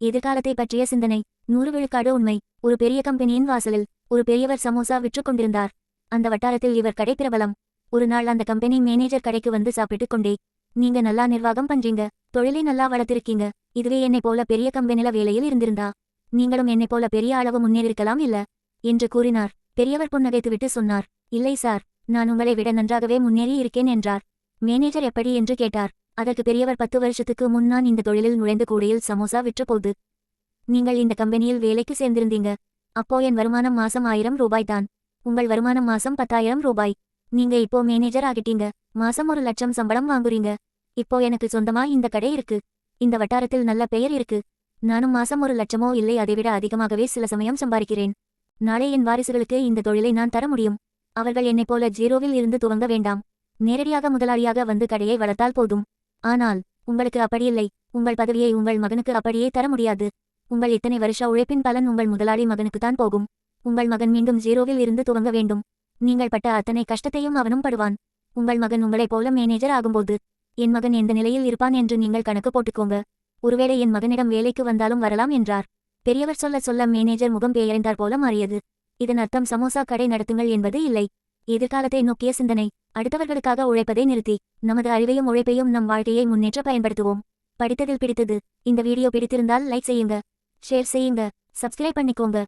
எதிர்காலத்தை பற்றிய சிந்தனை. நூறு விழுக்காடு உண்மை. ஒரு பெரிய கம்பெனியின் வாசலில் ஒரு பெரியவர் சமோசா விற்றுக் கொண்டிருந்தார். அந்த வட்டாரத்தில் இவர் கடை பிரபலம். ஒரு நாள் அந்த கம்பெனி மேனேஜர் கடைக்கு வந்து சாப்பிட்டுக் கொண்டே நீங்க நல்லா நிர்வாகம் பண்றீங்க. தொழிலை நல்லா வளர்த்திருக்கீங்க. இதுவே என்னை போல பெரிய கம்பெனில வேலையில் இருந்திருந்தா? நீங்களும் என்னை போல பெரிய அளவு முன்னேறிருக்கலாம் இல்ல? என்று கூறினார். பெரியவர் புன்னகைத்துவிட்டு சொன்னார். இல்லை சார். நான் உங்களை விட நன்றாகவே முன்னேறி இருக்கேன் என்றார். மேனேஜர் எப்படி? என்று கேட்டார். அதற்கு பெரியவர் பத்து வருஷத்துக்கு முன் நான் இந்த தொழிலில் நுழைந்த கூடையில் சமோசா விற்ற போது நீங்கள் இந்த கம்பெனியில் வேலைக்கு சேர்ந்திருந்தீங்க. அப்போ என் வருமானம் மாசம் ஆயிரம் ரூபாய் தான். உங்கள் வருமானம் மாசம் பத்தாயிரம் ரூபாய். நீங்க இப்போ மேனேஜர் ஆகிட்டீங்க. மாசம் ஒரு லட்சம் சம்பளம் வாங்குறீங்க. இப்போ எனக்கு சொந்தமா இந்த கடை இருக்கு. இந்த வட்டாரத்தில் நல்ல பெயர் இருக்கு. நானும் மாசம் ஒரு லட்சமோ இல்லை அதைவிட அதிகமாகவே சில சமயம் சம்பாதிக்கிறேன். நாளை என் வாரிசுகளுக்கு இந்த தொழிலை நான் தர முடியும். அவர்கள் என்னைப் போல ஜீரோவில் இருந்து துவங்க வேண்டாம். நேரடியாக முதலாளியாக வந்து கடையை வளர்த்தால் போதும். ஆனால் உங்களுக்கு அப்படியில்லை. உங்கள் பதவியை உங்கள் மகனுக்கு அப்படியே தர முடியாது. உங்கள் இத்தனை வருஷ உழைப்பின் பலன் உங்கள் முதலாளி மகனுக்குத்தான் போகும். உங்கள் மகன் மீண்டும் ஜீரோவில் இருந்து துவங்க வேண்டும். நீங்கள் பட்ட அத்தனை கஷ்டத்தையும் அவனும் படுவான். உங்கள் மகன் உங்களைப் போல மேனேஜர் ஆகும்போது என் மகன் எந்த நிலையில் இருப்பான் என்று நீங்கள் கணக்கு போட்டுக்கோங்க. ஒருவேளை என் மகனிடம் வேலைக்கு வந்தாலும் வரலாம் என்றார். பெரியவர் சொல்ல சொல்ல மேனேஜர் முகம் பெயர்ந்தார் போல மாறியது. இதன் அர்த்தம் சமோசா கடை நடத்துங்கள் என்பது இல்லை. எதிர்காலத்தை நோக்கிய சிந்தனை. அடுத்தவர்களுக்காக உழைப்பதை நிறுத்தி நமது அறிவையும் உழைப்பையும் நம் வாழ்க்கையை முன்னேற்ற பயன்படுத்துவோம். படித்ததில் பிடித்தது. இந்த வீடியோ பிடித்திருந்தால் லைக் செய்யுங்க ஷேர் செய்யுங்க சப்ஸ்கிரைப் பண்ணிக்கோங்க.